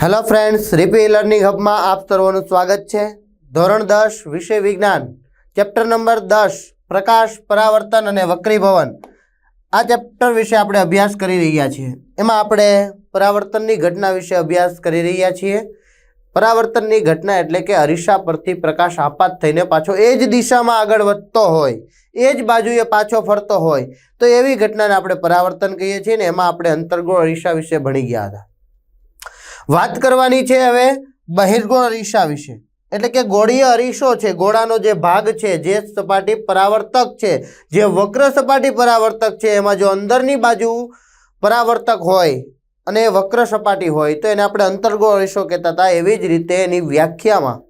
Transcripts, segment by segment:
Hello friends રીપી learning હબમાં આપ સર્વોનું સ્વાગત છે. ધોરણ દસ, વિષય વિજ્ઞાન. ચેપ્ટર નંબર દસ, પ્રકાશ, પરાવર્તન અને વક્રીભવન. આ ચેપ્ટર વિશે આપણે અભ્યાસ કરી રહ્યા છીએ. એમાં આપણે પરાવર્તનની ઘટના વિશે અભ્યાસ કરી રહ્યા છીએ. પરાવર્તનની ઘટના એટલે કે અરીસા પરથી પ્રકાશ આપાત થઈને પાછો એ જ દિશામાં આગળ વધતો હોય, એ જ બાજુએ પાછો ફરતો હોય, તો એવી ઘટનાને આપણે પરાવર્તન કહીએ છીએ ને, એમાં આપણે અંતર્ગોળ અરીસા વિશે ભણી ગયા હતા. વાત કરવાની છે હવે બહિર્ગોળ અરીસા વિશે. એટલે કે ગોળીય અરીસો છે, ગોળાનો જે ભાગ છે, જે સપાટી પરાવર્તક છે, જે વક્ર સપાટી પરાવર્તક છે, એમાં જો અંદરની બાજુ પરાવર્તક હોય અને વક્ર સપાટી હોય, તો એને આપણે અંતર્ગોળ અરીસો કહેતા હતા. એવી જ રીતે એની વ્યાખ્યામાં.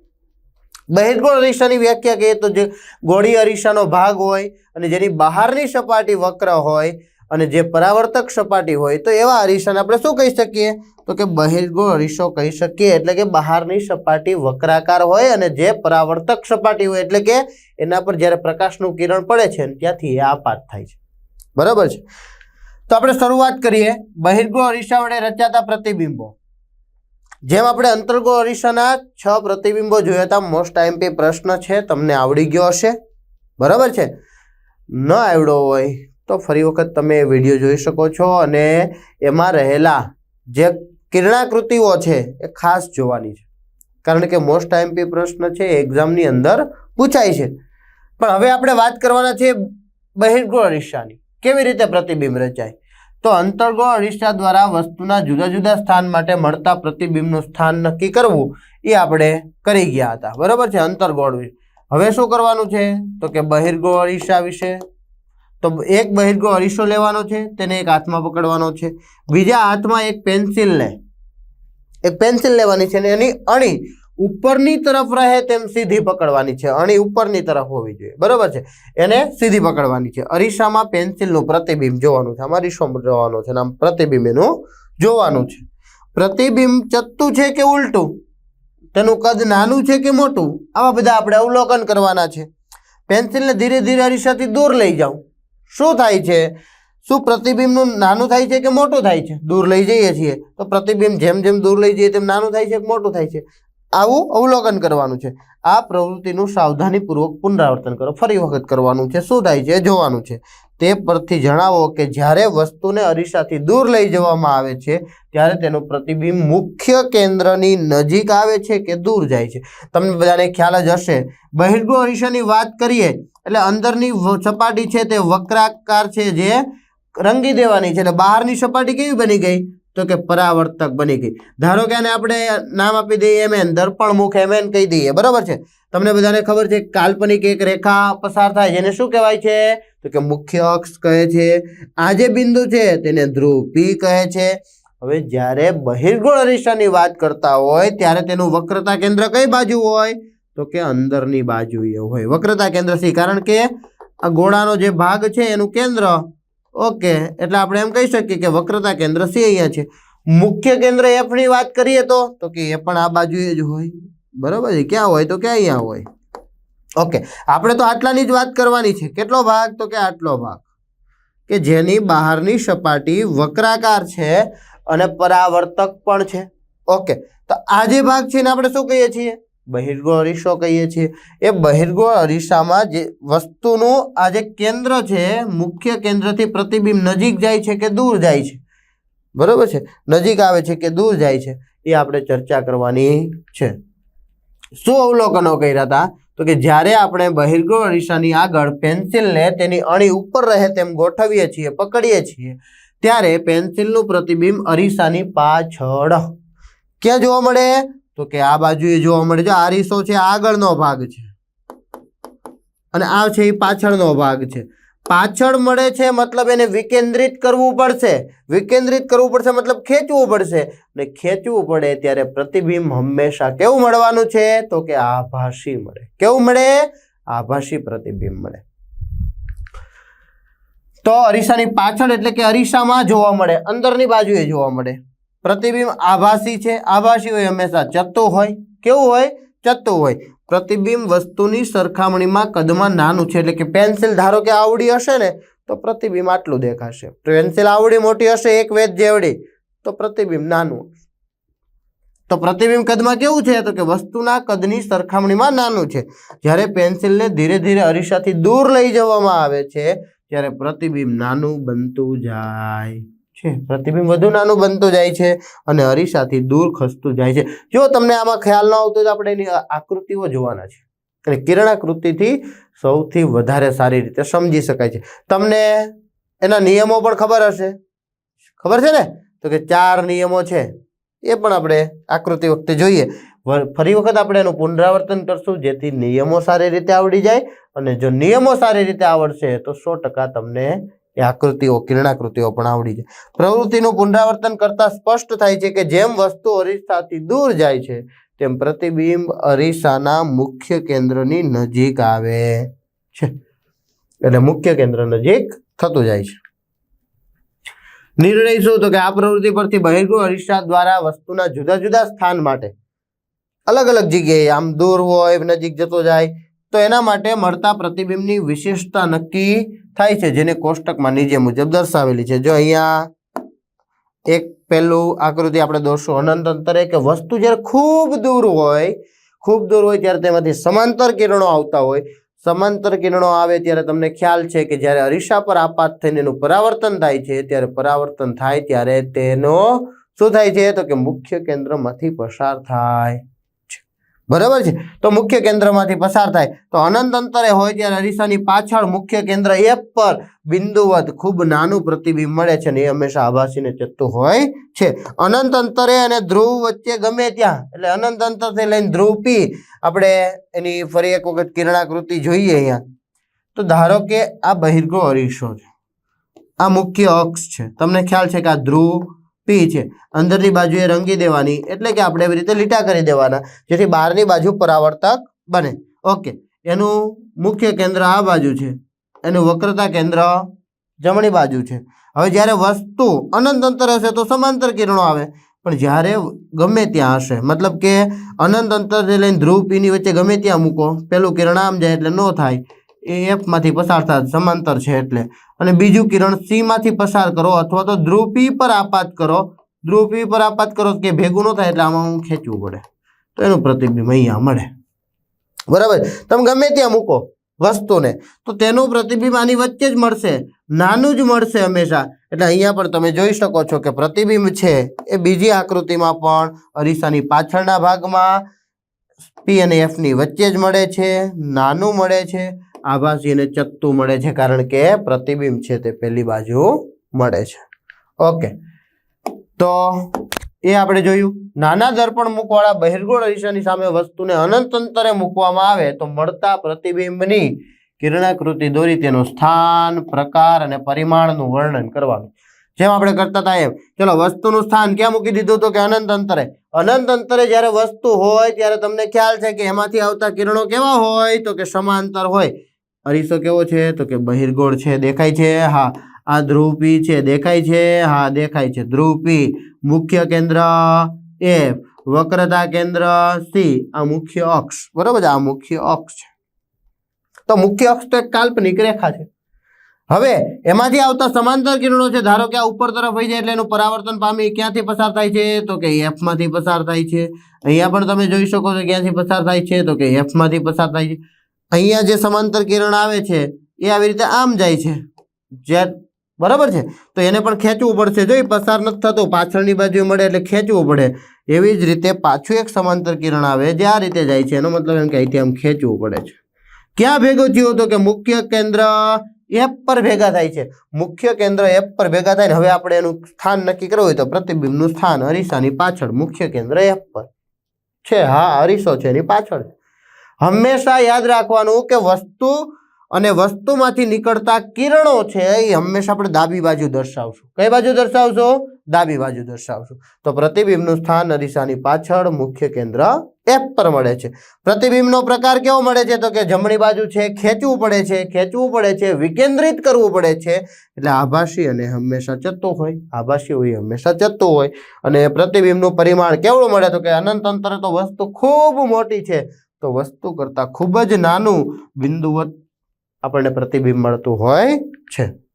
બહિર્ગોળ અરીસાની વ્યાખ્યા કહીએ તો જે ગોળીય અરીસાનો ભાગ હોય અને જેની બહારની સપાટી વક્ર હોય અને જે પરાવર્તક સપાટી હોય તો એવા અરીસાને આપણે શું કહી શકીએ? તો કે બહિર્ગો અરીસો કહી શકીએ. એટલે કે બહારની સપાટી વક્રાકાર હોય અને જે પરાવર્તક સપાટી હોય એટલે કે એના પર જ્યારે પ્રકાશનું કિરણ પડે છે ત્યાંથી એ આપાત થાય છે. બરાબર છે? તો આપણે શરૂઆત કરીએ. બહિર્ગો અરીસા વડે રચાતા પ્રતિબિંબો. જેમ આપણે અંતર્ગો અરીસાના છ પ્રતિબિંબો જોયા હતા મોસ્ટ આઈએમપી પ્રશ્ન છે, તમને આવડી ગયો હશે. બરાબર છે? ન આવડ્યો હોય. તો ફરી વખત તમે વીડિયો જોઈ શકો છો અને એમાં રહેલા જે કિરણાકૃતિઓ છે એ ખાસ જોવાની છે. કારણ કે મોસ્ટ આઈએમપી પ્રશ્ન છે એક્ઝામની અંદર પૂછાય છે. પણ હવે આપણે વાત કરવાના છે બહિર્ગોળ અરીસાની. કેવી રીતે પ્રતિબિંબ રચાય? તો અંતર્ગોળ અરીસા દ્વારા વસ્તુના જુદા જુદા સ્થાન માટે મળતા પ્રતિબિંબનું સ્થાન નક્કી કરવું એ આપણે કરી ગયા હતા. બરાબર છે? અંતર્ગોળ હવે શું કરવાનું છે? તો કે બહિર્ગોળ અરીસા વિશે તો એક બહિર્ગો અરીસો લેવાનો છે, તેને એક હાથમાં પકડવાનો છે. બીજા હાથમાં એક પેન્સિલ લે. એક પેન્સિલ લેવાની છે અને એની અણી ઉપરની તરફ રહે તેમ સીધી પકડવાની છે. અણી ઉપરની તરફ હોવી જોઈએ. બરાબર છે? એને સીધી પકડવાની છે. અરીસામાં પેન્સિલનું પ્રતિબિંબ જોવાનું છે. આમાં અરીસો જોવાનો છે આમ પ્રતિબિંબ એનું જોવાનું છે. પ્રતિબિંબ ચત્તું છે કે ઉલટું? તેનું કદ નાનું છે કે મોટું? આવા બધા આપણે અવલોકન કરવાના છે. પેન્સિલને ધીરે ધીરે અરીસાથી દૂર લઈ જાઓ. શું થાય છે? શું પ્રતિબિંબનું નાનું થાય છે કે મોટું થાય છે? દૂર લઈ જઈએ છીએ. તો પ્રતિબિંબ જેમ જેમ દૂર લઈ જઈએ તેમ નાનું થાય છે કે મોટું થાય છે? આવું અવલોકન કરવાનું છે. આ પ્રવૃત્તિનું સાવધાનીપૂર્વક પુનરાવર્તન કરો. ફરી વખત કરવાનું છે. શું થાય છે? જોવાનું છે. તે પરથી જણાવો કે જ્યારે વસ્તુને અરીસાથી દૂર લઈ જવામાં આવે છે, ત્યારે તેનું પ્રતિબિંબ મુખ્ય કેન્દ્રની નજીક આવે છે કે દૂર જાય છે. તમને બધાને ખ્યાલ જ હશે. બહિર્ગુ અરીસાની વાત કરીએ, એટલે અંદરની સપાટી છે તે વક્રાકાર છે જે રંગી દેવાની છે, એટલે બહારની સપાટી કેવી બની ગઈ? તો કે પરાવર્તક બની ગઈ. ધારો કે આને આપણે નામ આપી દઈએ એમ એન દર્પણ મુખ એમ એન કહી દઈએ, બરાબર છે? તમને બધાને ખબર છે કાલ્પનિક એક રેખા પસાર થાય એને શું કહેવાય છે? તો કે મુખ્ય અક્ષ કહે છે. આ જે બિંદુ છે તેને ધ્રુવ પી કહે છે. હવે જ્યારે બહિર્ગોળ અરીસાની વાત કરતા હોય, ત્યારે તેનું વક્રતા કેન્દ્ર કઈ બાજુ હોય? તો કે અંદરની બાજુએ હોય. વક્રતા કેન્દ્ર સી. કારણ કે આ ગોળાનો જે ભાગ છે, એનું કેન્દ્ર ઓકે, એટલે આપણે એમ કહી શકીએ કે વક્રતા કેન્દ્ર સી અહીંયા છે. મુખ્ય કેન્દ્ર એફની વાત કરીએ તો તો કે એ પણ આ બાજુએ જ હોય. બરાબર છે? ક્યાં હોય તો કે અહીંયા હોય. ઓકે, આપણે તો આટલાની જ વાત કરવાની છે. કેટલો ભાગ? તો કે આટલો ભાગ. કે જેની બહારની સપાટી વક્રાકાર છે અને પરાવર્તક પણ છે. ઓકે, તો આ જે ભાગ છે એને આપણે શું કહીએ છીએ? બહિર્ગોળ અરીસો કહીએ છીએ. એ બહિર્ગો અરીસામાં જે વસ્તુનું આ જે કેન્દ્ર છે, મુખ્ય કેન્દ્રથી પ્રતિબિંબ નજીક જાય છે કે દૂર જાય છે? બરાબર છે? નજીક આવે છે કે દૂર જાય છે? એ આપણે ચર્ચા કરવાની છે. શું અવલોકનો કર્યા હતા? તો કે જ્યારે આપણે બહિર્ગો અરીસાની આગળ પેન્સિલને તેની અણી ઉપર રહે તેમ ગોઠવીએ છીએ, પકડીએ છીએ, ત્યારે પેન્સિલનું પ્રતિબિંબ અરીસાની પાછળ ક્યાં જોવા મળે? તો કે આ બાજુ એ જોવા મળે છે, આ અરીસો છે આગળનો ભાગ છે. અને આ છે એ પાછળનો ભાગ છે. પાછળ મળે છે મતલબ એને વિકેન્દ્રિત કરવું પડશે. વિકેન્દ્રિત કરવું પડશે મતલબ ખેંચવું પડશે. ને ખેંચવું પડે ત્યારે પ્રતિબિંબ હંમેશા કેવું મળવાનું છે? તો કે આભાસી મળે. કેવું મળે? આભાસી પ્રતિબિંબ મળે. તો અરીસાની પાછળ એટલે કે અરીસામાં જોવા મળે. અંદરની બાજુએ જોવા મળે. પ્રતિબિંબ આભાસી છે. આભાસી હોય હંમેશા ચત્તું હોય. કેવું હોય? ચત્તું હોય. પ્રતિબિંબ વસ્તુની સરખામણીમાં કદમાં નાનું છે. એટલે કે પેન્સિલ ધારો કે આવડી હશે ને, તો પ્રતિબિંબ આટલું દેખાશે. પેન્સિલ આવડી મોટી હશે, એક વેદ જેવડી, તો પ્રતિબિંબ નાનું. તો પ્રતિબિંબ કદમાં કેવું છે? તો કે વસ્તુના કદની સરખામણીમાં નાનું છે. જ્યારે પેન્સિલને ધીરે ધીરે અરીસાથી દૂર લઈ જવામાં આવે છે, ત્યારે પ્રતિબિંબ નાનું બનતું જાય. છે. પ્રતિબિંબ વધુ નાનું બનતું જાય છે અને અરીસાથી દૂર ખસતું જાય છે. જો તમને આમાં ખ્યાલ ન આવતો તો આપણે એની આકૃતિઓ જોવાના છે. અને કિરણાકૃતિથી સૌથી વધારે સારી રીતે સમજી શકાય છે. તમને એના નિયમો પણ ખબર હશે? ખબર છે ને? તો કે ચાર નિયમો છે. એ પણ આપણે આકૃતિ વખતે જોઈએ. ફરી વખત આપણે એનું પુનરાવર્તન કરશું. જેથી નિયમો સારી રીતે આવડી જાય અને જો નિયમો સારી રીતે આવડશે તો સો તમને એ આકૃતિઓ, કિરણાકૃતિઓ પણ આવડી જાય પ્રવૃત્તિનું પુનરાવર્તન કરતા સ્પષ્ટ થાય છે કે જેમ વસ્તુ અરીસાથી દૂર જાય છે, તેમ પ્રતિબિંબ અરીસાના મુખ્ય કેન્દ્રની નજીક આવે છે. એટલે મુખ્ય કેન્દ્ર નજીક થતું જાય છે. નિર્ણય શું? તો કે આ પ્રવૃત્તિ પરથી બહિર્ગોળ અરીસા દ્વારા વસ્તુના જુદા જુદા સ્થાન માટે, અલગ અલગ જગ્યાએ, આમ દૂર હોય, નજીક જતો જાય, તો એના માટે મળતા પ્રતિબિંબની વિશેષતા નક્કી થાય છે, જેને કોષ્ટકમાં નીચે મુજબ દર્શાવેલી છે. જો અહીંયા એક પહેલું આકૃતિ આપણે દોરશું, અનંત અંતરે કે વસ્તુ જ્યારે ખૂબ દૂર હોય, ખૂબ દૂર હોય ત્યારે તેમાંથી સમાંતર કિરણો આવતા હોય. સમાંતર કિરણો આવે ત્યારે તમને ખ્યાલ છે કે જ્યારે અરીસા પર આપાત થઈને એનું પરાવર્તન થાય છે, ત્યારે પરાવર્તન થાય ત્યારે તેનો શું થાય છે? તો કે મુખ્ય કેન્દ્રમાંથી પસાર થાય. બરાબર છે? તો મુખ્ય કેન્દ્રમાંથી પસાર થાય. તો અનંત અંતરે હોય ત્યારે અરીસાની પાછળ મુખ્ય કેન્દ્ર એપ પર બિંદુવત ખૂબ નાનું પ્રતિબિંબ મળે છે ને એ હંમેશા આભાસીને ચત્તું હોય છે. અનંત અંતરે અને ધ્રુવ વચ્ચે ગમે ત્યાં, એટલે અનંત અંતરથી લઈને ધ્રુવ પી, આપણે એની ફરી એક વખત કિરણાકૃતિ જોઈએ અહીંયા. તો ધારો કે આ બહિર્ગો અરીસો છે. આ મુખ્ય અક્ષ છે. તમને ખ્યાલ છે કે આ ધ્રુવ પી છે. અંદરની બાજુએ રંગી દેવાની, એટલે કે આપણે એવી રીતે લીટા કરી દેવાના, જેથી બહારની બાજુ પરાવર્તક બને. ઓકે એનું મુખ્ય કેન્દ્ર આ બાજુ છે. એનું વક્રતા કેન્દ્ર જમણી બાજુ છે. હવે જ્યારે વસ્તુ અનંત અંતર હશે તો સમાંતર કિરણો આવે. પણ જ્યારે ગમે ત્યાં હશે, મતલબ કે અનંત અંતરથી લઈને ધ્રુવ પીની વચ્ચે ગમે ત્યાં મૂકો, પેલું કિરણ આમ જાય એટલે ન થાય. એ એફમાંથી પસાર થાય સમાંતર છે એટલે. અને બીજું કિરણ સીમાંથી પસાર કરો અથવા તો ધ્રુવ પી પર આપાત કરો. ધ્રુવ પી પર આપાત કરો કે ભેગું ન થાય એટલે આમાં હું ખેંચવું પડે. તો એનું પ્રતિબિંબ અહીંયા મળે. બરાબર? તમે ગમે ત્યાં મૂકો વસ્તુને. તો તેનું પ્રતિબિંબ આની વચ્ચે જ મળશે. નાનું જ મળશે હંમેશા. એટલે અહીંયા પણ તમે જોઈ શકો છો કે પ્રતિબિંબ છે એ બીજી આકૃતિમાં પણ અરીસાની પાછળના ભાગમાં. પી અને એફની વચ્ચે જ મળે છે. નાનું મળે છે. આભાસી અને ચત્તુ મળે છે કારણ કે પ્રતિબિંબ છે તે પહેલી બાજુ મળે છે. ઓકે. તો એ આપણે જોયું. નાના દર્પણ મૂકવાળા બહિર્ગોળ અરીસાની સામે વસ્તુને અનંત અંતરે મૂકવામાં આવે તો મળતા પ્રતિબિંબની કિરણાકૃતિ દોરી તેનું સ્થાન, પ્રકાર અને પરિમાણનું વર્ણન કરવાનું. જેમ આપણે કરતા હતા એમ. ચલો, વસ્તુનું સ્થાન ક્યાં મૂકી દીધું તો કે અનંત અંતરે? અનંત અંતરે જ્યારે વસ્તુ હોય ત્યારે તમને ખ્યાલ છે કે એમાંથી આવતા કિરણો કેવા હોય? તો કે સમાંતર હોય. અરીસો કેવો છે? તો કે બહિર્ગોળ છે, દેખાય છે? હા, આ ધ્રુવ પી છે, દેખાય છે? હા, દેખાય છે. ધ્રુવ પી મુખ્ય કેન્દ્ર એ, વક્રતા કેન્દ્ર સી, આ મુખ્ય અક્ષ. બરોબર આ મુખ્ય અક્ષ છે. તો મુખ્ય અક્ષ તો એક કાલ્પનિક રેખા છે. હવે, એમાંથી આવતા સમાંતર કિરણો છે, ધારો કે આ ઉપર તરફ વહી જાય એટલે એનું પરાવર્તન પામી ક્યાંથી પસાર થાય છે? તો કે એફમાંથી પસાર થાય છે. અહીંયા પણ તમે જોઈ શકો છો ક્યાંથી પસાર થાય છે? તો કે એફમાંથી પસાર થાય છે. અહીંયા જે સમાંતર કિરણ આવે છે, એ આવી રીતે આમ જાય છે. જે બરાબર છે? તો એને પણ ખેંચવું પડશે. જો એ પસાર નથી થતું, પાછળની બાજુ મળે એટલે ખેંચવું પડે. એવી જ રીતે પાછું એક સમાંતર કિરણ આવે, જે આ રીતે જાય છે. એનો મતલબ એમ કે અહીંથી આમ ખેંચવું પડે છે. ક્યાં ભેગો થયું હતો કે મુખ્ય કેન્દ્ર એપ પર ભેગા થાય છે. મુખ્ય કેન્દ્ર એપ પર ભેગા થાય ને હવે આપણે એનું સ્થાન નક્કી કરવું હોય તો પ્રતિબિંબનું સ્થાન અરીસાની પાછળ મુખ્ય કેન્દ્ર એપ પર. છે, હા, અરીસો છે એની પાછળ. હંમેશા યાદ રાખવાનું કે વસ્તુ અને વસ્તુમાંથી નીકળતા કિરણો છે એ હંમેશા આપણે ડાબી બાજુ દર્શાવશું. કઈ બાજુ દર્શાવશો? ડાબી બાજુ દર્શાવશું. તો પ્રતિબિંબનું સ્થાન અરીસાની પાછળ મુખ્ય કેન્દ્ર એફ પર મળે છે. પ્રતિબિંબનો પ્રકાર કેવો મળે છે? તો કે જમણી બાજુ છે, ખેંચવું પડે છે, ખેંચવું પડે છે, વિકેન્દ્રિત કરવું પડે છે. એટલે આભાસી અને હંમેશા ચત્તો હોય. આભાસી હોય, હંમેશા ચત્તો હોય. અને પ્રતિબિંબનું પરિમાણ કેવડું મળે? તો કે અનંત અંતરે તો વસ્તુ ખૂબ મોટી છે. તો વસ્તુ કરતાં ખૂબ જ નાનું બિંદુવત આપણને પ્રતિબિંબ મળતું હોય છે.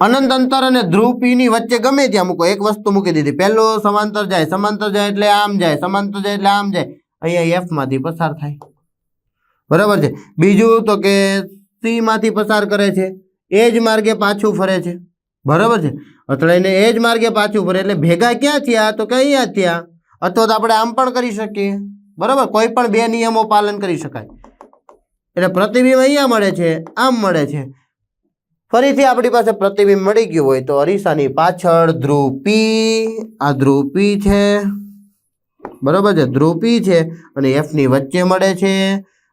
અનંત અંતર અને ધ્રુવ પી વચ્ચે ગમે ત્યાં મૂકો. એક વસ્તુ મૂકી દીધી. પહેલું સમાંતર જાય સમાંતર જાય એટલે આમ જાય, સમાંતર જાય એટલે આમ જાય. અહીંયા એફમાંથી પસાર થાય. બરાબર છે? બીજું તો કે સીમાંથી પસાર કરે છે. એ જ માર્ગે પાછું ફરે છે. બરાબર છે? અથડાઈને એ જ માર્ગે પાછું ફરે. એટલે ભેગા ક્યાં થયા? તો કે અહીંયા થયા. અથવા તો આપણે આમ પણ કરી શકીએ. બરાબર? કોઈ પણ બે નિયમો પાલન કરી શકાય. એટલે પ્રતિબિંબ અહીંયા મળે છે, આમ મળે છે. ફરીથી આપણી પાસે પ્રતિબિંબ મળી ગયું હોય તો અરીસાની પાછળ ધ્રુવ પી આ ધ્રુવ પી છે. બરાબર છે? ધ્રુવ પી છે અને એફની વચ્ચે મળે છે.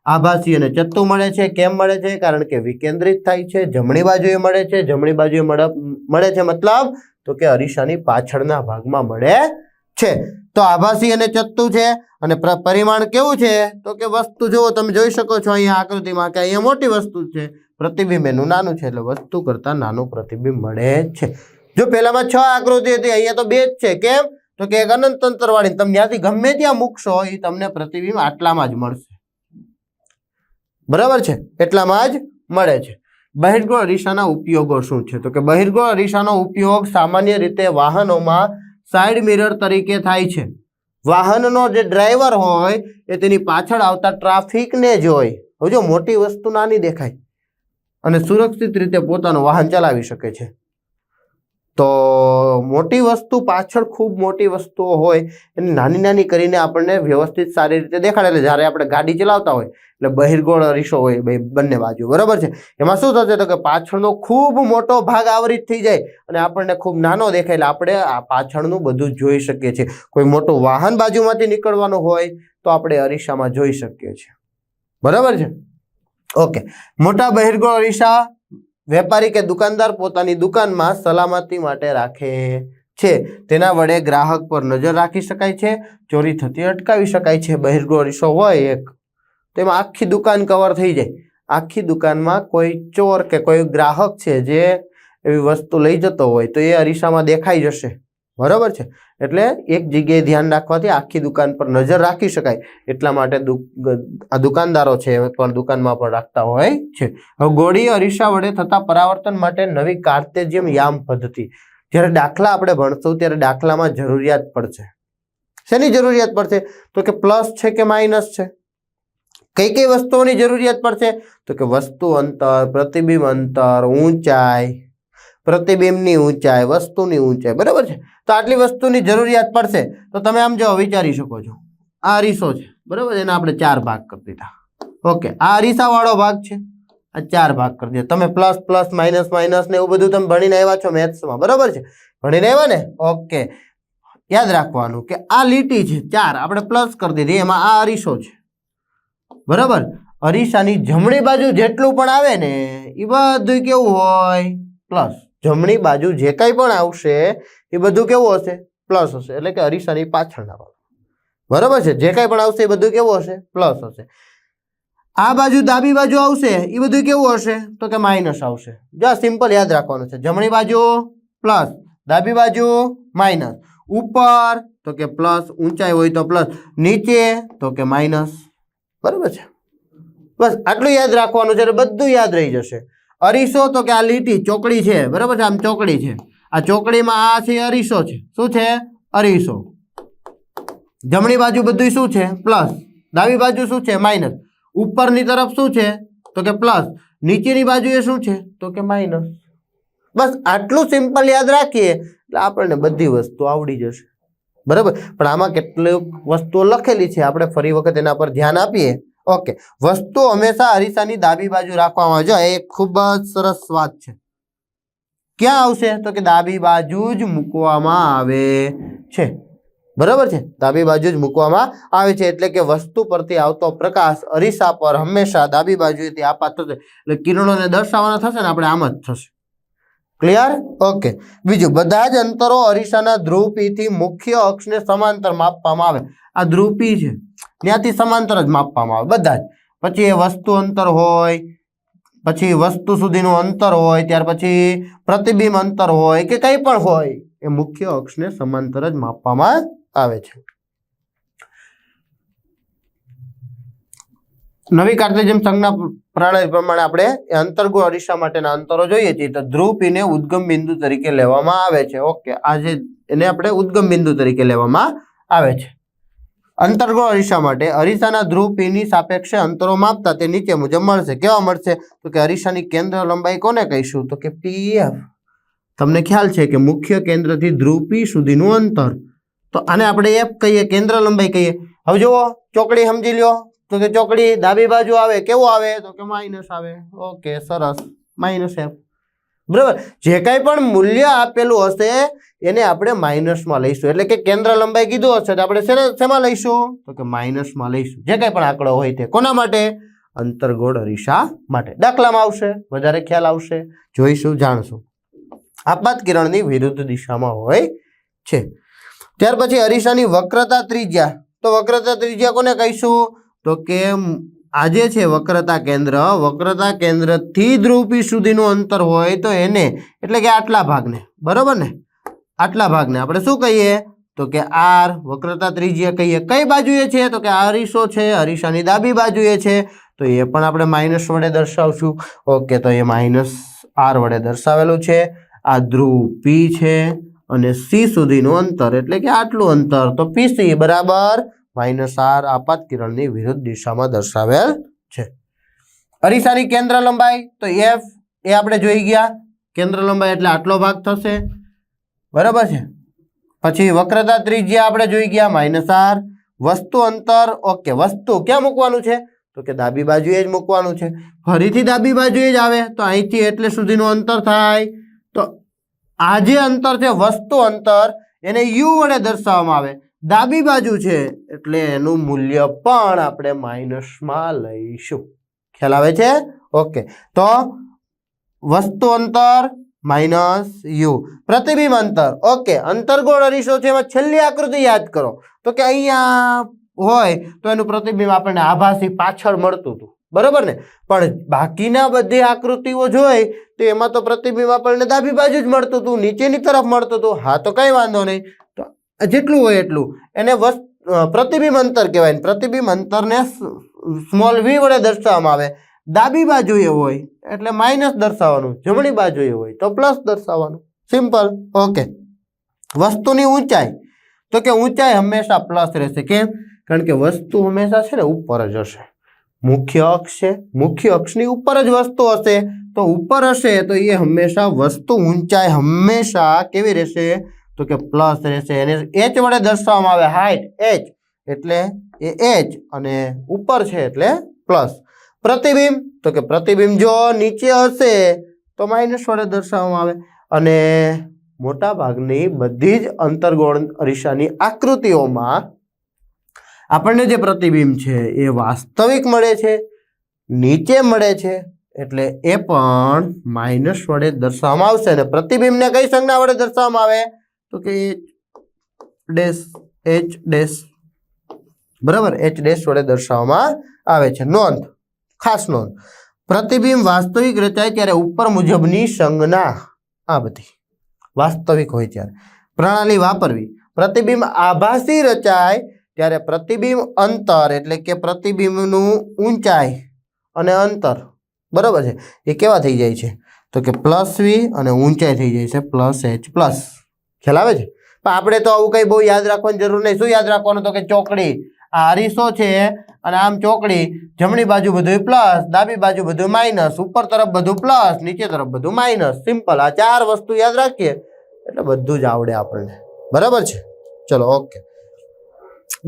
આભાસી અને ચત્તુ મળે છે. કેમ મળે છે? કારણ કે વિકેન્દ્રિત થાય છે, જમણી બાજુએ મળે છે. જમણી બાજુએ મળે છે મતલબ તો કે અરીસાની પાછળના ભાગમાં મળે છે. તો આભાસી અને ચત્તુ છે. અને પરિમાણ કેવું છે? તો કે વસ્તુ જુઓ, તમે જોઈ શકો છો અહીંયા આકૃતિમાં કે અહીંયા મોટી વસ્તુ છે. પ્રતિબિંબ એનું નાનું છે એટલે વસ્તુ કરતાં નાનું પ્રતિબિંબ મળે છે. જો પહેલામાં છ આકૃતિ હતી, અહીંયા તો બે જ છે. કેમ? તો કે એક અનંત તંત્રવાળી તમે જ્યાંથી ગમે ત્યાં મૂકશો એ તમને પ્રતિબિંબ આટલામાં જ મળશે. બરાબર છે? એટલામાં જ મળે છે. બહિર્ગોળ અરીસાના ઉપયોગો શું છે? તો કે બહિર્ગોળ અરીસાનો ઉપયોગ સામાન્ય રીતે વાહનોમાં સાઇડ મિરર તરીકે થાય છે. વાહનનો જે ડ્રાઈવર હોય, એ તેની પાછળ આવતા ટ્રાફિકને જોઈ. હવે જો મોટી વસ્તુ નાની દેખાય, અને સુરક્ષિત રીતે પોતાનું વાહન ચલાવી શકે છે. તો મોટી વસ્તુ પાછળ ખૂબ મોટી વસ્તુઓ હોય એને નાની નાની કરીને આપણને વ્યવસ્થિત સારી રીતે દેખાડે. એટલે જ્યારે આપણે ગાડી ચલાવતા હોય, એટલે બહિર્ગોળ અરીસો હોય ભાઈ બંને બાજુ, બરાબર છે? એમાં શું થશે તો કે પાછળનો ખૂબ મોટો ભાગ આવરિત થઈ જાય અને આપણને ખૂબ નાનો દેખાય. એટલે આપણે આ પાછળનું બધું જોઈ શકીએ છીએ. કોઈ મોટું વાહન બાજુમાંથી નીકળવાનું હોય તો આપણે અરીસામાં જોઈ શકીએ છીએ. બરાબર છે? ઓકે. મોટા બહિર્ગોળ અરીસા વેપારી કે દુકાનદાર પોતાની દુકાનમાં સલામતી માટે રાખે છે. તેના વડે ગ્રાહક પર નજર રાખી શકાય છે. ચોરી થતી અટકાવી શકાય છે. બહિર્ગો અરીસો હોય એક. તેમાં આખી દુકાન કવર થઈ જાય. આખી દુકાનમાં કોઈ ચોર કે કોઈ ગ્રાહક છે જે એવી વસ્તુ લઈ જતો હોય તો એ અરીસામાં દેખાઈ જશે. બરાબર છે? એટલે એક જગ્યાએ ધ્યાન રાખવાથી આખી દુકાન પર નજર રાખી શકાય. એટલા માટે આ દુકાનદારો છે એ પણ દુકાનમાં પણ રાખતા હોય છે. હવે ગોળી અરીસા વડે થતા પરાવર્તન માટે નવી કાર્તેજિયમ યામ પદ્ધતિ. જ્યારે દાખલા આપણે ભણશું ત્યારે દાખલામાં જરૂરિયાત પડશે. શેની જરૂરિયાત પડશે? તો કે પ્લસ છે કે માઇનસ છે? કઈ કઈ વસ્તુઓની જરૂરિયાત પડશે? તો કે વસ્તુ અંતર, પ્રતિબિંબ અંતર, ઊંચાઈ પ્રતિબિંબની ઊંચાઈ, વસ્તુની ઊંચાઈ, બરાબર છે? તો આટલી વસ્તુની જરૂરિયાત પડશે તો તમે આમ જો વિચારી શકો છો. આ અરીસો છે, બરાબર? એના આપણે ચાર ભાગ કરી દીધા. ઓકે, આ અરીસાવાળો ભાગ છે. આ ચાર ભાગ કરી દીધા. તમે પ્લસ પ્લસ, માઇનસ માઇનસ ને એવું બધું તમે ભણીને આવ્યા છો મેથ્સમાં, બરાબર છે? ભણીને આવ્યા ને? ઓકે. યાદ રાખવાનું કે આ લીટી છે, ચાર. આપણે પ્લસ કરી દીધી, એમાં આ અરીસો છે. બરાબર? અરીસાની જમણી બાજુ જેટલું પણ આવે ને એ બધું કેવું હોય? પ્લસ. જમણી બાજુ જે કંઈ પણ આવશે, એ બધું કેવું હશે? પ્લસ હશે. એટલે કે અરીસાની પાછળના ભાગ બરાબર છે? જે કંઈ પણ આવશે, એ બધું કેવું હશે? પ્લસ હશે. આ બાજુ ડાબી બાજુ આવશે, એ બધું કેવું હશે? તો કે માઇનસ આવશે. જો સિમ્પલ યાદ રાખવાનું છે. જમણી બાજુ પ્લસ ડાબી બાજુ માઇનસ ઉપર, તો કે પ્લસ ઊંચાઈ હોય તો પ્લસ નીચે, તો કે માઇનસ બરાબર છે? બસ, આટલું યાદ રાખવાનું છે એટલે બધું યાદ રહી જશે. અરીસો તો કે આ લીટી ચોકડી છે, બરાબર છે? આમ ચોકડી છે. આ ચોકડીમાં આ છે, અરીસો છે. શું છે? અરીસો. જમણી બાજુ બધું શું છે? પ્લસ. ડાબી બાજુ શું છે? માઇનસ. ઉપરની તરફ શું છે? તો કે પ્લસ. નીચેની બાજુએ શું છે? તો કે માઇનસ. બસ આટલું સિમ્પલ યાદ રાખીએ, એટલે આપણને બધી વસ્તુ આવડી જશે. બરાબર? પણ આમાં કેટલીક વસ્તુઓ લખેલી છે. આપણે ફરી વખત એના પર ધ્યાન આપીએ. ઓકે વસ્તુ હંમેશા અરીસાની ડાબી બાજુ રાખવામાં આવે. એ ખૂબ જ સરસ વાત છે. ક્યાં આવશે? તો કે ડાબી બાજુ જ મૂકવામાં આવે છે. બરાબર છે? ડાબી બાજુ જ મૂકવામાં આવે છે. એટલે કે વસ્તુ પરથી આવતો પ્રકાશ અરીસા પર હંમેશા ડાબી બાજુએથી આપાત થશે. એટલે કિરણોને દર્શાવવાના થશે ને આપણે આમ જ થશે. ક્લિયર ઓકે બીજું, બધા જ અંતરો અરીસાના ધ્રુવપીથી મુખ્ય અક્ષને સમાંતર માપવામાં આવે. આ ધ્રુવપી છે. ત્યાંથી સમાંતર જ માપવામાં આવે, બધા જ. પછી એ વસ્તુ અંતર હોય, પછી વસ્તુ સુધીનું અંતર હોય, ત્યાર પછી પ્રતિબિંબ અંતર હોય કે કંઈ પણ હોય, એ મુખ્ય અક્ષને સમાંતર જ માપવામાં આવે છે. નવી કાર્ટેશિયન સંજ્ઞા પ્રણાલી પ્રમાણે આપણે એ અંતર્ગોળ અરીસા માટેના અંતરો જોઈએ છીએ. તો ધ્રુવ P ઉદ્ગમ બિંદુ તરીકે લેવામાં આવે છે. ઓકે આ જે એને આપણે ઉદ્ગમ બિંદુ તરીકે લેવામાં આવે છે. અંતર્ગો અરીસા માટે અરીસાના ધ્રુવ P ની સાપેક્ષે અંતરો માપતા તે નીચે મુજબ મળશે. કેવા મળશે? તો કે અરીસાની કેન્દ્ર લંબાઈ કોને કહીશું? તો કે પીએફ. તમને ખ્યાલ છે કે મુખ્ય કેન્દ્રથી ધ્રુવ P સુધીનું અંતર. તો આને આપણે એફ કહીએ, કેન્દ્ર લંબાઈ કહીએ. હવે જુઓ, ચોકડી સમજી લ્યો. તો કે ચોકડી ડાબી બાજુ આવે, કેવું આવે? તો કે માઇનસ આવે. ઓકે, સરસ. માઇનસ એફ બરાબર. જે કાંઈ પણ મૂલ્ય આપેલું હશે, એને આપણે માઇનસમાં લઈશું. એટલે કે કેન્દ્ર લંબાઈ કીધું હશે, તો આપણે શેને શેમાં લઈશું? તો કે માઇનસમાં લઈશું. જે કાંઈ પણ આંકડો હોય તે. કોના માટે? અંતર્ગોળ અરીસા માટે. દાખલામાં આવશે. વધારે ખ્યાલ આવશે. જોઈશું, જાણશું. આપાત કિરણની વિરુદ્ધ દિશામાં હોય છે. ત્યાર પછી અરીસાની વક્રતા ત્રિજ્યા. તો વક્રતા ત્રિજ્યા કોને કહીશું? તો કે આજે છે વક્રતા કેન્દ્ર. વક્રતા કેન્દ્રથી ધ્રુવપી સુધીનું અંતર હોય તો એને, એટલે કે આટલા ભાગને. બરાબર ને? આટલા ભાગને. આપણે શું કહીએ? તો કે આર વક્રતા ત્રિજ્યા કહીએ. કઈ બાજુએ છે? તો કે અરીસો છે, અરીસાની ડાબી બાજુએ છે. તો એ પણ આપણે માઇનસ વડે દર્શાવશું. ઓકે, તો એ માઇનસ આર વડે દર્શાવેલું છે. આ ધ્રુવ પી છે અને સી સુધીનું અંતર. એટલે કે આટલું અંતર. તો પીસી બરાબર? માઇનસ આર આપાત કિરણની વિરુદ્ધ દિશામાં દર્શાવેલ છે. અરીસાની કેન્દ્ર લંબાઈ, તો એફ એ આપણે જોઈ ગયા. કેન્દ્ર લંબાઈ એટલે આટલો ભાગ થશે. બરાબર છે? પછી વક્રતા ત્રિજ્યા આપણે જોઈ ગયા માઇનસ આર વસ્તુ અંતર ઓકે વસ્તુ ક્યાં મૂકવાનું છે? તો કે ડાબી બાજુએ જ મૂકવાનું છે. ફરીથી ડાબી બાજુએ જ આવે, તો અહીંથી એટલે સુધીનું અંતર થાય. તો આ જે અંતર છે, વસ્તુ અંતર, એને યુ વડે દર્શાવવામાં આવે. ડાબી બાજુ છે એટલે એનું મૂલ્ય પણ આપણે માઇનસમાં લઈશું. ખ્યાલ આવે છે? ઓકે. તો વસ્તુ અંતર માઇનસ યુ. પ્રતિબિંબ અંતર. ઓકે. અંતરગોળ અરીસો છે. એમાં છેલ્લી આકૃતિ યાદ કરો. તો કે અહીંયા હોય તો એનું પ્રતિબિંબ આપણને આભાસી પાછળ મળતું હતું. બરોબર ને? પણ બાકીના બધી આકૃતિઓ જોઈ તો એમાં તો પ્રતિબિંબ આપણને ડાબી બાજુ જ મળતું હતું. નીચેની તરફ મળતું હતું. હા, તો કંઈ વાંધો નહીં. તો જેટલું હોય એટલું. એને વસ્ત પ્રતિબિંબ અંતર કહેવાય પ્રતિબિંબ અંતરને સ્મોલ વી વડે દર્શાવવામાં આવે. ડાબી બાજુએ હોય, એટલે માઇનસ દર્શાવવાનું. જમણી બાજુએ હોય, તો પ્લસ દર્શાવવાનું. સિમ્પલ. ઓકે. વસ્તુની ઊંચાઈ. તો કે ઊંચાઈ હંમેશા પ્લસ રહેશે. કેમ? કારણ કે વસ્તુ હંમેશા છે ને ઉપર જ હશે. મુખ્ય અક્ષ છે. મુખ્ય અક્ષની ઉપર જ વસ્તુ હશે. તો ઉપર હશે તો એ હંમેશા વસ્તુ ઊંચાઈ હંમેશા કેવી રહેશે? તો કે પ્લસ રહેશે એને એચ વડે દર્શાવવામાં આવે, હાઈટ, એચ. એટલે એ એચ અને ઉપર છે એટલે પ્લસ. પ્રતિબિંબ, તો કે પ્રતિબિંબ જો નીચે હશે, તો માઇનસ વડે દર્શાવવામાં આવે. અને મોટાભાગની બધી જ અંતર્ગોળ અરીસાની આકૃતિઓમાં આપણને જે પ્રતિબિંબ છે એ વાસ્તવિક મળે છે, નીચે મળે છે, એટલે એ પણ માઇનસ વડે દર્શાવવામાં આવશે. અને પ્રતિબિંબને કઈ સંજ્ઞા વડે દર્શાવવામાં આવે? તો કે ડેશ એચ ડેશ બરાબર? એચ ડેશ વડે દર્શાવવામાં આવે છે. નોંધ, ખાસ નોંધ. પ્રતિબિંબ વાસ્તવિક રચાય ત્યારે ઉપર મુજબની સંજ્ઞા આ બધી વાસ્તવિક હોય ત્યારે. પ્રણાલી વાપરવી. પ્રતિબિંબ આભાસી રચાય ત્યારે પ્રતિબિંબ અંતર એટલે કે પ્રતિબિંબનું ઊંચાઈ અને અંતર. બરાબર છે? એ કેવા થઈ જાય છે? તો કે પ્લસ વી અને ઊંચાઈ થઈ જાય છે. Plus H plus. ખ્યાલ છે? પણ આપણે તો આવું કંઈ બહુ યાદ રાખવાની જરૂર નહીં. શું યાદ રાખવાનું? તો કે ચોકડી. આ અરીસો છે અને આમ ચોકડી. જમણી બાજુ બધું પ્લસ ડાબી બાજુ બધું માઇનસ ઉપર તરફ બધું પ્લસ નીચે તરફ બધું માઇનસ સિમ્પલ આ ચાર વસ્તુ યાદ રાખીએ. એટલે બધું જ આવડે આપણને. બરાબર છે? ચલો ઓકે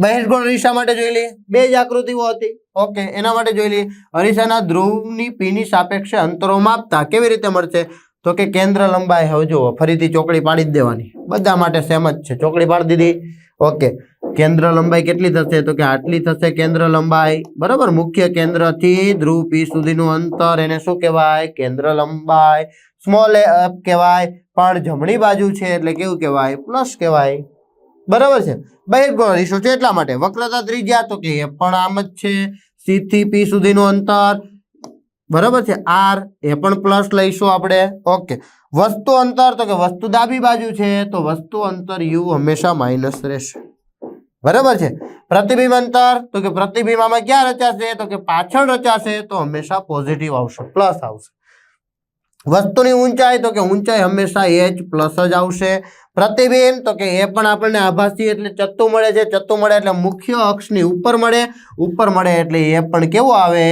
બહિર્ગોળ અરીસા માટે જોઈ લઈએ? બે જ આકૃતિઓ હતી. ઓકે એના માટે જોઈ લઈએ. અરીસાના ધ્રુવની પીની સાપેક્ષે અંતરો માપતા કેવી રીતે મળશે? તો કે કેન્દ્ર લંબાઈ હવે જુઓ, ફરીથી ચોકડી પાડી જ દેવાની. બધા માટે સેમ જ છે. ચોકડી પાડી દીધી. ઓકે કેન્દ્ર લંબાઈ કેટલી થશે? તો કે આટલી થશે કેન્દ્ર લંબાઈ. બરાબર? મુખ્ય કેન્દ્રથી ધ્રુવ પી સુધીનું અંતર એને શું કહેવાય? કેન્દ્ર લંબાઈ. સ્મોલ અપ કહેવાય. પણ જમણી બાજુ છે એટલે કેવું કહેવાય? પ્લસ કહેવાય. બરાબર છે? બહિર્ગોળ અરીસો છે એટલા માટે. વક્રતા ત્રિજ્યા તો કે પણ આમ જ છે. સી થી પી સુધીનું અંતર. બરાબર છે? આર એ પણ પ્લસ લઈશું આપણે. ઓકે વસ્તુ અંતર, તો કે વસ્તુ ડાબી બાજુ છે, તો વસ્તુ અંતર યુ હંમેશા માઇનસ રહેશે. બરાબર છે? પ્રતિબિંબ અંતર, તો કે પ્રતિબિંબમાં ક્યાં રચાશે? તો કે પાછળ રચાશે, તો હંમેશા પોઝિટિવ આવશે પ્લસ આવશે. વસ્તુની ઊંચાઈ, તો કે ઊંચાઈ હંમેશા એચ પ્લસ જ આવશે. પ્રતિબિંબ, તો કે એ પણ આપણને આભાસી એટલે ચત્તુ મળે છે. ચત્તુ મળે એટલે મુખ્ય અક્ષની ઉપર મળે. ઉપર મળે એટલે એ પણ કેવું આવે?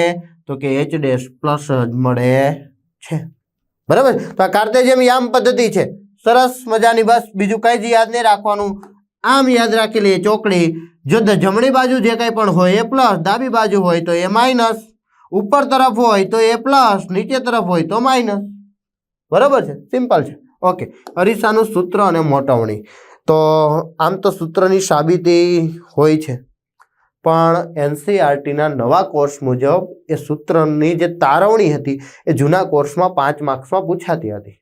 તો કે એચ ડેશ પ્લસ જ મળે છે. બરાબર? તો આ કાર્તેજિયમ યામ પદ્ધતિ છે. સરસ મજાની બસ. બીજું કંઈ જ યાદ નહીં રાખવાનું. આમ યાદ રાખી લઈએ ચોકડી. જો જમણી બાજુ જે કંઈ પણ હોય એ પ્લસ ડાબી બાજુ હોય, તો એ માઇનસ ઉપર તરફ હોય, તો એ પ્લસ નીચે તરફ હોય, તો માઇનસ બરાબર છે? સિમ્પલ છે. ઓકે અરીસાનું સૂત્ર અને મોટવણી. તો આમ તો સૂત્રની સાબિતી હોય છે. પણ એનસીઆરટીના નવા કોર્સ મુજબ એ સૂત્રની જે તારવણી હતી એ જૂના કોર્સમાં પાંચ માર્ક્સમાં પૂછાતી હતી.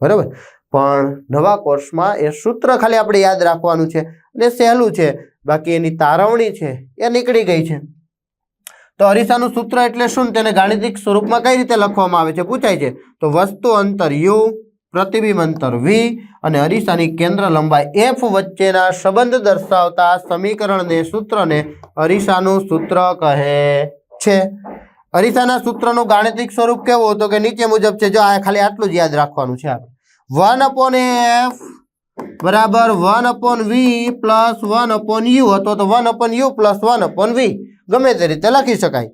બરાબર? પણ નવા કોર્સમાં એ સૂત્ર ખાલી આપણે યાદ રાખવાનું છે અને સહેલું છે. બાકી એની તારવણી છે એ નીકળી ગઈ છે. તો અરીસાનું સૂત્ર એટલે શું? તેને ગાણિતિક સ્વરૂપમાં કઈ રીતે લખવામાં આવે છે? પૂછાય છે. તો વસ્તુ અંતર યુ પ્રતિબિંબ અંતર વી અને અરીસાની કેન્દ્ર લંબાઈ એફ વચ્ચેના સંબંધ દર્શાવતા સમીકરણને સૂત્રને અરીસાનું સૂત્ર કહે છે. અરીસાના સૂત્રનું ગાણિતિક સ્વરૂપ કેવું તો કે નીચે મુજબ છે? જો આ ખાલી આટલું જ યાદ રાખવાનું છે આપણે. વન અપોન એફ બરાબર one upon V plus one upon U અથવા તો one upon U plus one upon V ગમે તે રીતે લખી શકાય.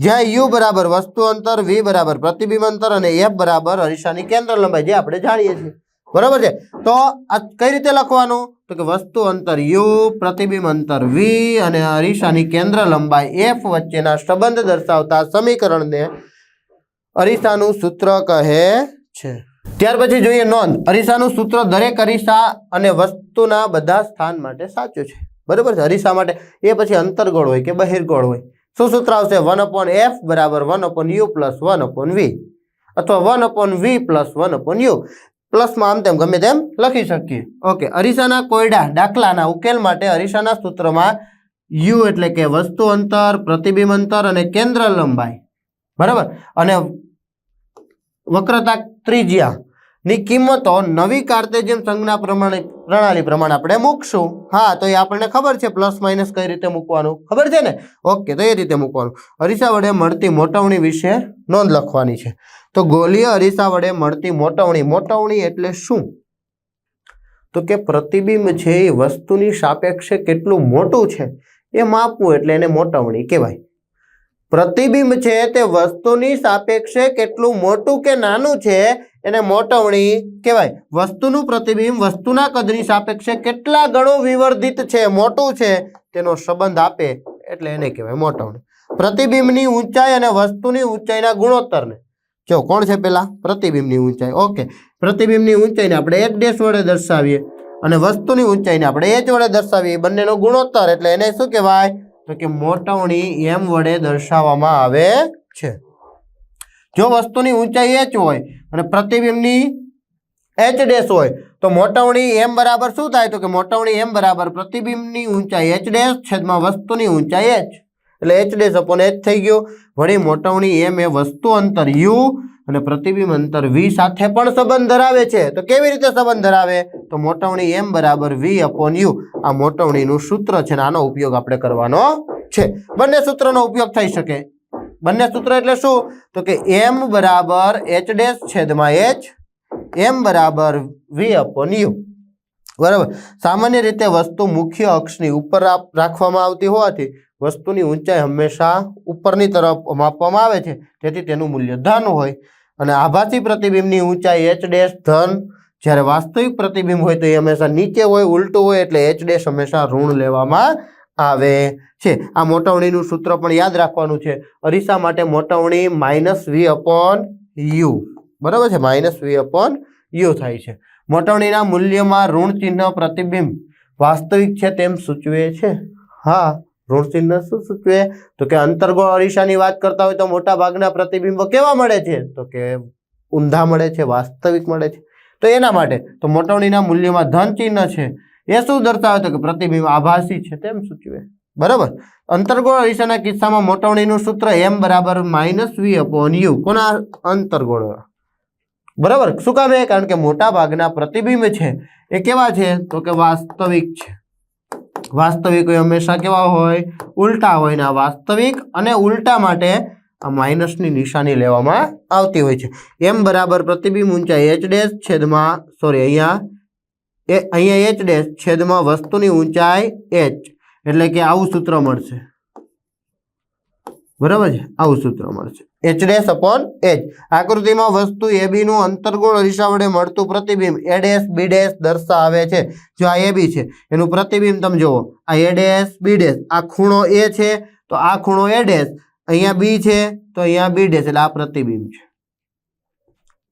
જ્યાં યુ બરાબર, વસ્તુ અંતર, વી બરાબર, પ્રતિબિંબ અંતર અને એફ બરાબર, અરીસાની કેન્દ્ર લંબાઈ જે આપણે જાણીએ છીએ. બરાબર છે? તો આ કઈ રીતે લખવાનું? તો કે વસ્તુ અંતર યુ, પ્રતિબિંબ અંતર વી અને અરીસાની કેન્દ્ર લંબાઈ એફ વચ્ચેના સંબંધ દર્શાવતા સમીકરણને અરીસાનું સૂત્ર કહે છે. ત્યાર પછી જોઈએ નોંધ. અરીસાનું સૂત્ર દરેક અરીસા અને વસ્તુના બધા સ્થાન માટે સાચું છે. બરાબર છે? અરીસા માટે, એ પછી અંતરગોળ હોય કે બહિર્ગોળ હોય. શું સૂત્ર આવશે વન અપોન એફ બરાબર one upon U plus one upon V અથવા one upon V plus one upon U પ્લસમાં આમ તેમ ગમે તેમ લખી શકીએ. ઓકે અરીસાના કોયડા, દાખલાના ઉકેલ માટે અરીસાના સૂત્રમાં યુ એટલે કે વસ્તુ અંતર, પ્રતિબિંબ અંતર અને કેન્દ્ર લંબાઈ. બરાબર? અને વક્રતા ત્રિજ્યા. ની કિંમતો નવી કાર્તેજિયમ સંજ્ઞા પ્રમાણે, પ્રણાલી પ્રમાણે આપણે મૂકશું. હા, તો એ આપણને ખબર છે પ્લસ માઇનસ કઈ રીતે મૂકવાનું. ખબર છે ને? ઓકે તો એ રીતે મૂકવાનું. અરીસા વડે મળતી મોટવણી વિશે નોંધ લખવાની છે. તો ગોલીય અરીસા વડે મળતી મોટવણી મોટવણી એટલે શું? તો કે પ્રતિબિંબ છે એ વસ્તુની સાપેક્ષે કેટલું મોટું છે, એ માપવું એટલે એને મોટવણી કહેવાય. પ્રતિબિંબ છે તે વસ્તુની સાપેક્ષે કેટલું મોટું કે નાનું છે એને મોટવણી કહેવાય. વસ્તુનું પ્રતિબિંબ વસ્તુના કદની સાપેક્ષે કેટલા ગણું વિવર્ધિત છે, મોટું છે, તેનો સંબંધ આપે એટલે એને કહેવાય મોટવણી. પ્રતિબિંબની ઊંચાઈ અને વસ્તુની ઊંચાઈના ગુણોત્તરને. જો, કોણ છે પેલા પ્રતિબિંબની ઊંચાઈ. ઓકે. પ્રતિબિંબની ઊંચાઈને આપણે એક ડેશ વડે દર્શાવીએ અને વસ્તુની ઊંચાઈને આપણે એચ વડે દર્શાવીએ. બંનેનો ગુણોત્તર એટલે એને શું કહેવાય? તો કે મોટવણી એમ વડે દર્શાવવામાં આવે છે. જો વસ્તુની ઊંચાઈ એચ હોય અને પ્રતિબિંબની એચ ડેશ હોય, તો મોટવણી એમ બરાબર શું થાય? તો કે મોટવણી એમ બરાબર પ્રતિબિંબની ઊંચાઈ એચ ડેશ છેદમાં વસ્તુની ઊંચાઈ એચ. એટલે એચ ડેશ અપોન એચ થઈ ગયો. વળી મોટવણી એમ એ વસ્તુ અંતર યુ અને પ્રતિબિંબ અંતર વી સાથે પણ સંબંધ ધરાવે છે. તો કેવી રીતે સંબંધ ધરાવે? તો મોટવણી એમ બરાબર વી અપોન યુ. આ મોટવણીનું સૂત્ર છે આનો ઉપયોગ આપણે કરવાનો છે. બંને સૂત્રનો ઉપયોગ થઈ શકે. બંને સૂત્ર એટલે શું? તો કે એમ બરાબર એચ ડેશ છેદમાં એચ, એમ બરાબર વી અપોન યુ. બરાબર? સામાન્ય રીતે વસ્તુ મુખ્ય અક્ષની ઉપર રાખવામાં આવતી હોવાથી વસ્તુની ઊંચાઈ હંમેશા ઉપરની તરફ માપવામાં આવે છે. તેથી તેનું મૂલ્ય ધન હોય. અને આભાસી પ્રતિબિંબની ઊંચાઈ એચ ડેશ ધન, જ્યારે વાસ્તવિક પ્રતિબિંબ હોય તો એ હંમેશા નીચે હોય, ઉલટું હોય, એટલે એચ ડેશ હંમેશા ઋણ લેવામાં આવે છે. આ મોટવણીનું સૂત્ર પણ યાદ રાખવાનું છે. અરીસા માટે મોટવણી માઇનસ વી અપોન યુ. બરાબર છે? માઇનસ વી અપોન યુ થાય છે. મોટવણીના મૂલ્યમાં ઋણ ચિહ્ન પ્રતિબિંબ વાસ્તવિક છે તેમ સૂચવે છે. હા, ઋણ ચિહ્ન શું સૂચવે? તો કે અંતર્ગોળ અરીસાની વાત કરતા હોય તો મોટા ભાગના પ્રતિબિંબો કેવા મળે છે? તો કે ઊંધા મળે છે, વાસ્તવિક મળે છે. તો એના માટે, તો મોટવણીના મૂલ્યમાં ધન ચિહ્ન છે. એ શું દર્શાવે તો કે પ્રતિબિંબ આભાસી છે તેમ સૂચવે? બરાબર? અંતર્ગોળ અરીસાના કિસ્સામાં મોટવણીનું સૂત્ર એમ બરાબર માઇનસ વી અપોન યુ. કોના અંતર્ગોળ? બરાબર? શું કામ કારણ કે મોટા ભાગના પ્રતિબિંબ છે એ કેવા છે? તો કે વાસ્તવિક છે. વાસ્તવિક હંમેશા કેવા હોય? ઉલટા હોય ને વાસ્તવિક અને ઉલટા માટે આ માઇનસની નિશાની લેવામાં આવતી હોય છે. એમ બરાબર પ્રતિબિંબ ઊંચાઈ એચ ડેશ છેદમાં, સોરી, અહીંયા એ અહીંયા એચ ડેશ છેદમાં વસ્તુની ઊંચાઈ એચ એટલે કે આવું સૂત્ર મળશે. બરાબર છે? આવું સૂત્ર મળશે. એચ ડેશ અપોન એચ આકૃતિમાં વસ્તુ એ બી નું અંતર્ગોળ અરીસા વડે મળતું પ્રતિબિંબ એ ડેશ બી ડેશ દર્શાવે છે. જો આ એ બી છે, એનું પ્રતિબિંબ તમે જુઓ. આ એ ડેશ બી ડેશ. આ ખૂણો એ છે, તો આ ખૂણો એ ડેશ. અહીંયા બી છે, તો અહીંયા બી ડેશ. એટલે આ પ્રતિબિંબ છે.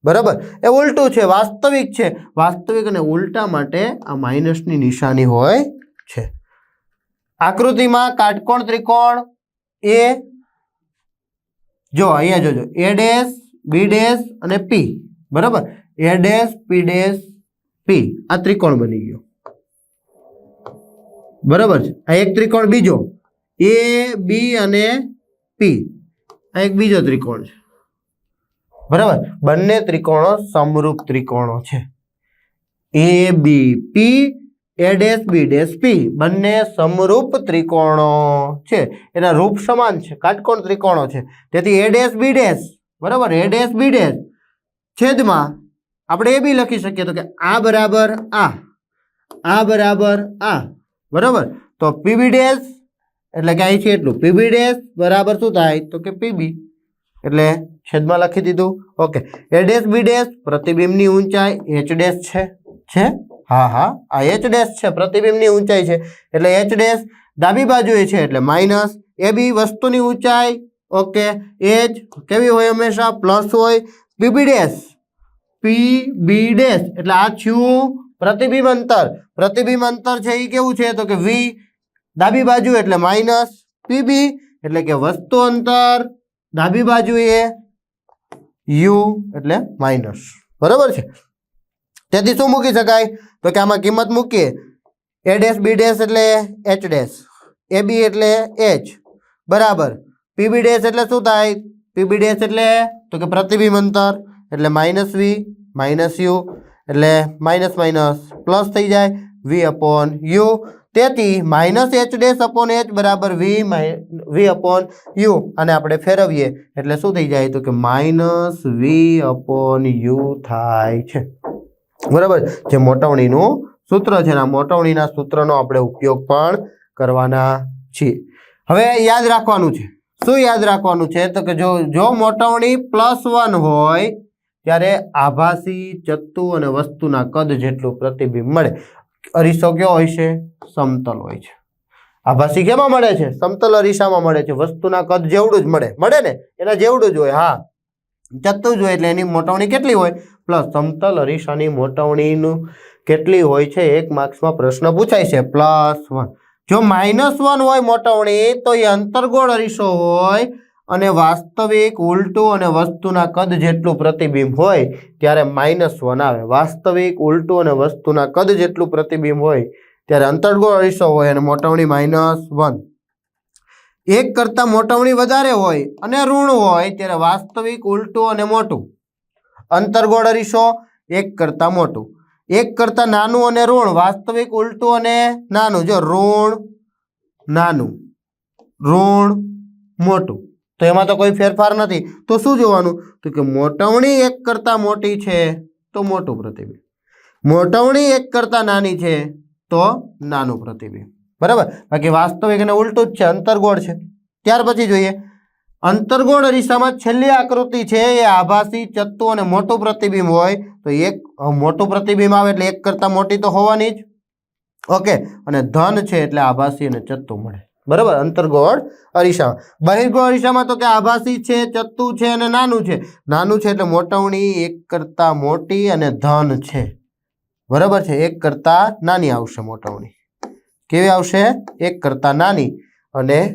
બરાબર? એ ઉલટું છે, વાસ્તવિક છે. વાસ્તવિક અને ઉલટા માટે આ માઇનસની નિશાની હોય છે. આકૃતિમાં કાટકોણ ત્રિકોણ એ જો, અહીંયા જોજો. એ ડેશ, બી ડેશ અને પી. બરાબર? A dash, P dash, P. આ ત્રિકોણ બની ગયો. બરાબર છે? આ એક ત્રિકોણ બીજો. એ, બી અને પી. આ એક બીજો ત્રિકોણ છે. બરાબર? બંને ત્રિકોણો સમરૂપ ત્રિકોણો છે. એ બી પી એ ડેશ બી ડેશ પી બંને સમરૂપ ત્રિકોણો છે. એના રૂપ સમાન છે. કાટકોણ ત્રિકોણો છે. તેથી એ ડેશ બી ડેશ બરાબર? એ ડેશ બી ડેશ છેદમાં આપણે એ બી લખી શકીએ તો કે આ બરાબર આ. આ બરાબર આ. બરાબર? તો પીબી ડેશ એટલે કે અહીં છે એટલું. પીબી ડેશ બરાબર શું થાય? તો કે પીબી એટલે છેદમાં લખી દીધું. Okay A dash B dash પ્રતિબિંબની ઊંચાઈ એચ ડેશ છે. છે? હા હા. આ એચ ડેશ છે. પ્રતિબિંબની ઊંચાઈ છે. એટલે એચ ડેશ ડાબી બાજુએ છે. એટલે માઇનસ એ બી વસ્તુની ઊંચાઈ. ઓકે એચ કેવી હોય હંમેશા? પ્લસ હોય. PB dash P B dash એટલે આ થયું પ્રતિબિંબ અંતર. પ્રતિબિંબ અંતર છે એ કેવું છે? તો કે વી ડાબી બાજુ એટલે માઇનસ પીબી એટલે કે વસ્તુ અંતર ડાબી બાજુએ યુ એટલે માઇનસ. બરાબર છે? તેથી શું મૂકી શકાય? તો કે આમાં કિંમત મૂકીએ. એ ડેશ બી ડેશ એટલે એચ ડેશ એ બી એટલે એચ બરાબર. પીબી ડેશ એટલે શું થાય? પીબી ડેશ એટલે તો કે પ્રતિબિંબ અંતર એટલે માઇનસ વી માઇનસ યુ એટલે માઇનસ માઇનસ. પ્લસ થઈ જાય વી અપોન યુ તેથી minus H dash upon H બરાબર વી વી અપોન યુ અને આપણે ફેરવીએ. એટલે શું થઈ જાય તો કે માઇનસ વી અપોન યુ થાય છે. બરાબર? જે મોટવણીનું સૂત્ર છે આ મોટવણીના સૂત્રનો આપણે ઉપયોગ પણ કરવાના છીએ. હવે યાદ રાખવાનું છે. શું યાદ રાખવાનું છે? તો કે જો જો મોટવણી પ્લસ વન હોય, ત્યારે આભાસી, ચત્તુ અને વસ્તુના કદ જેટલું પ્રતિબિંબ મળે. અરીસો કયો હોય છે, સમતલ હોય છે. આભાસી કેમાં મળે છે? સમતલ અરીસામાં મળે છે. વસ્તુના કદ જેવડું જ મળે. મળે ને? એના જેવડું જ હોય, હા. ચત્તુ જ હોય એટલે એની મોટવણી કેટલી હોય? પ્લસ સમતલ અરીસાની મોટવણીનું કેટલી હોય છે? એક માર્ક્સમાં પ્રશ્ન પૂછાય છે. Plus one. જો માઇનસ વન હોય મોટવણી, તો એ અંતર્ગોળ અરીસો હોય અને વાસ્તવિક ઉલટું અને વસ્તુના કદ જેટલું પ્રતિબિંબ હોય ત્યારે માઇનસ વન આવે. વાસ્તવિક ઉલટું અને વસ્તુના કદ જેટલું પ્રતિબિંબ હોય ત્યારે અંતર્ગોળ અરીસો હોય અને મોટવણી માઇનસ વન એક કરતાં મોટવણી વધારે હોય અને ઋણ હોય ત્યારે વાસ્તવિક ઉલટું અને મોટું. અંતર્ગોળ અરીસો, એક કરતાં મોટું. એક કરતાં નાનું અને ઋણ, વાસ્તવિક ઉલટું અને નાનું. જો ઋણ નાનું, ઋણ મોટું. તો એમાં તો કોઈ ફેરફાર નથી. તો શું જોવાનું? તો કે મોટવણી એક કરતાં મોટી છે, તો મોટું પ્રતિબિંબ. મોટવણી એક કરતાં નાની છે, તો નાનું પ્રતિબિંબ. બરાબર? બાકી વાસ્તવિક અને ઉલટું જ છે, અંતર્ગોળ છે. ત્યાર પછી જોઈએ. અંતર્ગોળ અરીસામાં છેલ્લી આકૃતિ છે, એ આભાસી, ચત્તુ અને મોટું પ્રતિબિંબ હોય, તો એક મોટું પ્રતિબિંબ આવે એટલે એક કરતાં મોટી તો હોવાની જ. ઓકે. અને ધન છે એટલે આભાસી અને ચત્તુ મળે. બરાબર? અંતર્ગોળ અરીસા. બહિર્ગોળ અરીસામાં તો કે આભાસી છે, ચત્તુ છે અને નાનું છે. નાનું છે એટલે મોટવણી, એક કરતાં મોટી અને ધન છે. બરાબર છે? એક કરતાં નાની આવશે મોટવણી. કેવી આવશે? એક કરતાં નાની અને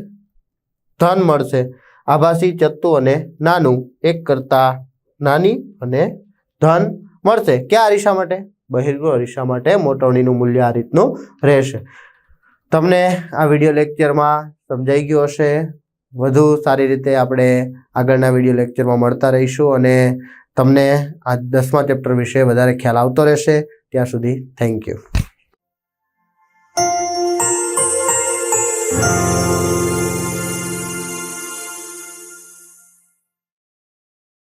ધન મળશે. આભાસી, ચત્તુ અને નાનું. એક કરતાં નાની અને ધન મળશે. ક્યાં અરીસા માટે? બહિર્ગો અરીસા માટે મોટવણીનું મૂલ્ય આ રીતનું રહેશે. તમને આ વીડિયો લેક્ચરમાં સમજાઈ ગયું હશે. વધુ સારી રીતે આપણે આગળના વીડિયો લેક્ચરમાં મળતા રહીશું અને તમને આ દસમા ચેપ્ટર વિશે વધારે ખ્યાલ આવતો રહેશે. ત્યાં સુધી થેન્ક યુ